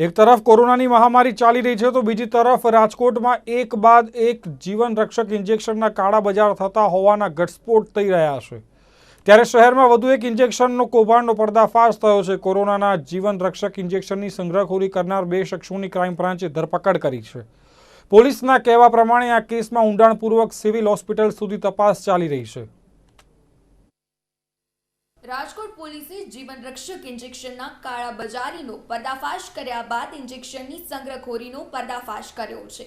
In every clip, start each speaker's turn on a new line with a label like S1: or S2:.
S1: એક તરફ કોરોનાની મહામારી ચાલી રહી છે તો બીજી તરફ રાજકોટમાં એક બાદ એક જીવન રક્ષક ઇન્જેક્શનના કાળા બજાર થતા હોવાના ઘટસ્ફોટ થઈ રહ્યા છે. ત્યારે શહેરમાં વધુ એક ઇન્જેક્શનનો કૌભાંડનો પર્દાફાશ થયો છે. કોરોનાના જીવન રક્ષક ઇન્જેક્શનની સંગ્રહખોરી કરનાર બે શખ્સોની ક્રાઇમ બ્રાન્ચે ધરપકડ કરી છે. પોલીસના કહેવા પ્રમાણે આ કેસમાં ઊંડાણપૂર્વક સિવિલ હોસ્પિટલ સુધી તપાસ ચાલી રહી છે.
S2: રાજકોટ પોલીસે જીવન રક્ષક ઇન્જેક્શનના કાળા બજારીનો પર્દાફાશ કર્યા બાદ ઇન્જેક્શનની સંગ્રહખોરીનો પર્દાફાશ કર્યો છે.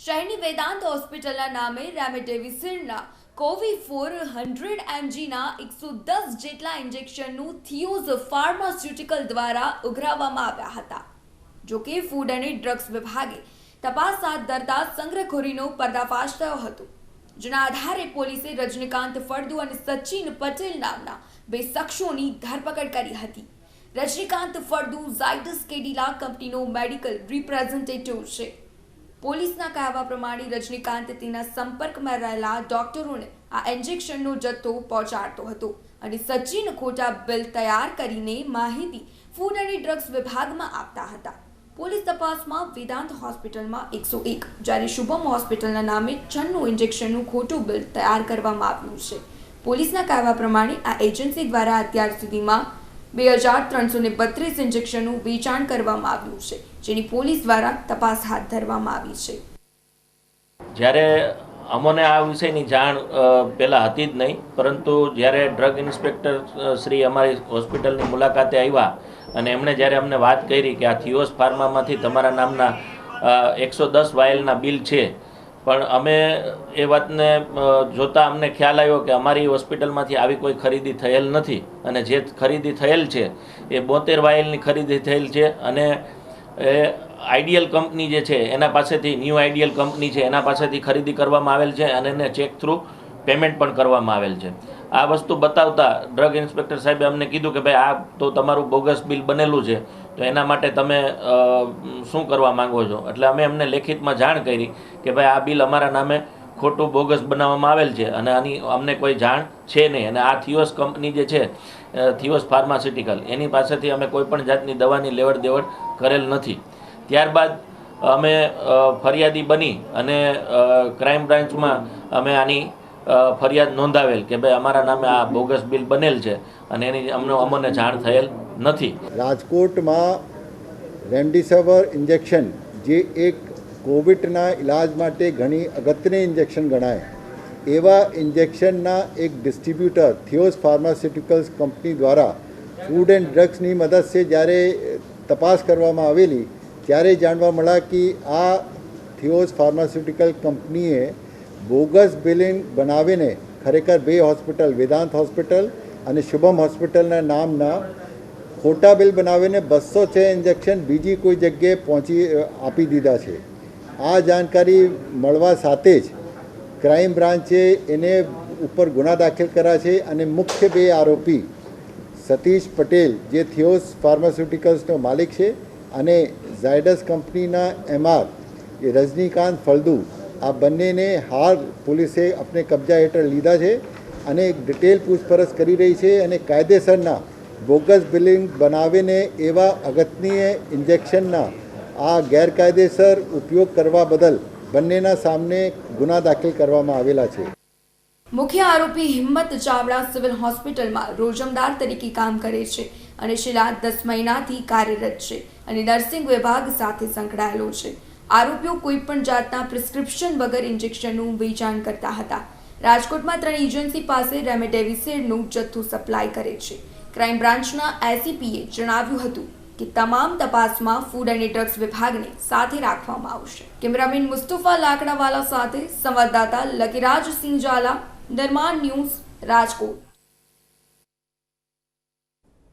S2: શહેરની વેદાંત હોસ્પિટલના નામે રેમેડેવિસિરના કોવી ફોર હંડ્રેડ એમજીના એકસો દસ જેટલા ઇન્જેક્શનનું થિયોઝ ફાર્માસ્યુટિકલ દ્વારા ઉઘરાવવામાં આવ્યા હતા. જોકે ફૂડ અને ડ્રગ્સ વિભાગે તપાસ હાથ ધરતા સંગ્રહખોરીનો પર્દાફાશ થયો હતો. જેના આધારે પોલીસે રજનીકાંત ફળદુ અને સચિન પટેલ નામના બે શખ્સોની ધરપકડ કરી હતી. રજનીકાંત ફળદુ ઝાયડસ કેડિલા કંપનીનો મેડિકલ રિપ્રેઝેન્ટેટિવ છે. પોલીસના કહેવા પ્રમાણે રજનીકાંત તેના સંપર્કમાં રહેલા ડોક્ટરોને આ ઇન્જેક્શનનો જથ્થો પહોંચાડતો હતો અને સચિન ખોટા બિલ તૈયાર કરીને માહિતી ફૂડ અને ડ્રગ્સ વિભાગમાં આપતા હતા. પોલીસ તપાસમાં વેદાંત હોસ્પિટલમાં એકસો એક. જ્યારે શુભમ હોસ્પિટલના નામે છન્નું ઇન્જેક્શનનું ખોટું બિલ તૈયાર કરવામાં આવ્યું છે. પોલીસના કહેવા પ્રમાણે આ એજન્સી દ્વારા અત્યાર સુધીમાં બે હજાર ત્રણસો ને બત્રીસ ઇન્જેક્શનનું વેચાણ કરવામાં આવ્યું છે, જેની પોલીસ દ્વારા તપાસ હાથ ધરવામાં આવી છે.
S3: જ્યારે અમોને આ વિષયની જાણ પહેલાં હતી જ નહીં. પરંતુ જ્યારે ડ્રગ ઇન્સ્પેક્ટર શ્રી અમારી હોસ્પિટલની મુલાકાતે આવ્યા અને એમણે જ્યારે અમને વાત કરી કે આ થિયોસ ફાર્મામાંથી તમારા નામના એકસો દસ વાયલના બિલ છે. પણ અમે એ વાતને જોતા અમને ખ્યાલ આવ્યો કે અમારી હોસ્પિટલમાંથી આવી કોઈ ખરીદી થયેલ નથી. અને જે ખરીદી થયેલ છે, એ બોતેર વાયલની ખરીદી થયેલ છે અને એ આઈડિયલ કંપની જે છે, એના પાસેથી ન્યૂ આઈડિયલ કંપની છે, એના પાસેથી ખરીદી કરવામાં આવેલ છે અને એને ચેક થ્રુ પેમેન્ટ પણ કરવામાં આવેલ છે. આ વસ્તુ બતાવતા ડ્રગ ઇન્સ્પેક્ટર સાહેબે અમને કીધું કે ભાઈ, આ તો તમારું બોગસ બિલ બનેલું છે, તો એના માટે તમે શું કરવા માંગો છો? એટલે અમે એમને લેખિતમાં જાણ કરી કે ભાઈ, આ બિલ અમારા નામે ખોટું બોગસ બનાવવામાં આવેલ છે અને આની અમને કોઈ જાણ છે નહીં. અને આ થિયોસ કંપની જે છે થિયોસ ફાર્માસ્યુટિકલ, એની પાસેથી અમે કોઈ પણ જાતની દવાની લેવડ દેવડ કરેલ નથી. ત્યારબાદ અમે ફરિયાદી બની અને ક્રાઇમ બ્રાન્ચમાં અમે આની ફરિયાદ નોંધાવેલ કે ભાઈ અમારા નામે આ બોગસ બિલ બનેલ છે અને એની અમને અમને જાણ થયેલ નથી.
S4: રાજકોટમાં રેમડિસિવિર ઇન્જેક્શન જે એક કોવિડના ઇલાજ માટે ઘણી અગત્યની ઇન્જેક્શન ગણાય, એવા ઇન્જેક્શનના એક ડિસ્ટ્રીબ્યુટર થિયોસ ફાર્માસ્યુટિકલ્સ કંપની દ્વારા ફૂડ એન્ડ ડ્રગ્સની મદદથી જ્યારે તપાસ કરવામાં આવેલી ત્યારે જાણવા મળ્યા કે આ થિયોસ ફાર્માસ્યુટિકલ કંપનીએ બોગસ બિલિંગ બનાવીને ખરેખર બે હોસ્પિટલ, વેદાંત હોસ્પિટલ અને શુભમ હોસ્પિટલના નામના ખોટા બિલ બનાવીને બસો છે ઇન્જેક્શન બીજી કોઈ જગ્યાએ પહોંચી આપી દીધા છે. આ જાણકારી મળવા સાથે જ ક્રાઇમ બ્રાન્ચે એને ઉપર ગુના દાખલ કર્યા છે અને મુખ્ય બે આરોપી સતીશ પટેલ, જે થિયોસ ફાર્માસ્યુટિકલ્સનો માલિક છે અને ઝાયડસ કંપનીના એમઆર, એ રજનીકાંત ફળદુ, આ બંનેને હાલ પોલીસે આપણે કબજા હેઠળ લીધા છે અને ડિટેલ પૂછપરછ કરી રહી છે અને કાયદેસરના બોગસ બિલિંગ બનાવીને એવા અગત્યનીય ઇન્જેક્શનના આ ગેરકાયદેસર ઉપયોગ કરવા બદલ બંનેના સામે ગુના દાખલ કરવામાં આવેલા છે.
S2: મુખ્ય આરોપી હિંમત ચાવડા સિવિલ હોસ્પિટલમાં રોજમદાર તરીકે કામ કરે છે અને છેલ્લા દસ મહિનાથી કાર્યરત છે. અને નર્સિંગ વિભાગ સાથે સંકળાયેલો છે. આરોપીઓ કોઈ પણ જાતના પ્રિસ્ક્રિપ્શન વગર ઇન્જેક્શનનું વેચાણ કરતા હતા. રાજકોટમાં ત્રણ એજન્સી પાસે રેમેડેવિસિરનું જથ્થું સપ્લાય કરે છે. ક્રાઇમ બ્રાન્ચના એસીપીએ જણાવ્યું હતું કે તમામ તપાસમાં ફૂડ અને ડ્રગ્સ વિભાગને સાથે રાખવામાં આવશે. કેમેરામેન મુસ્તુફા લાકડાવાલા સાથે સંવાદદાતા લકીરાજસિંહ ઝાલા, નિર્માણ ન્યૂઝ રાજકોટ.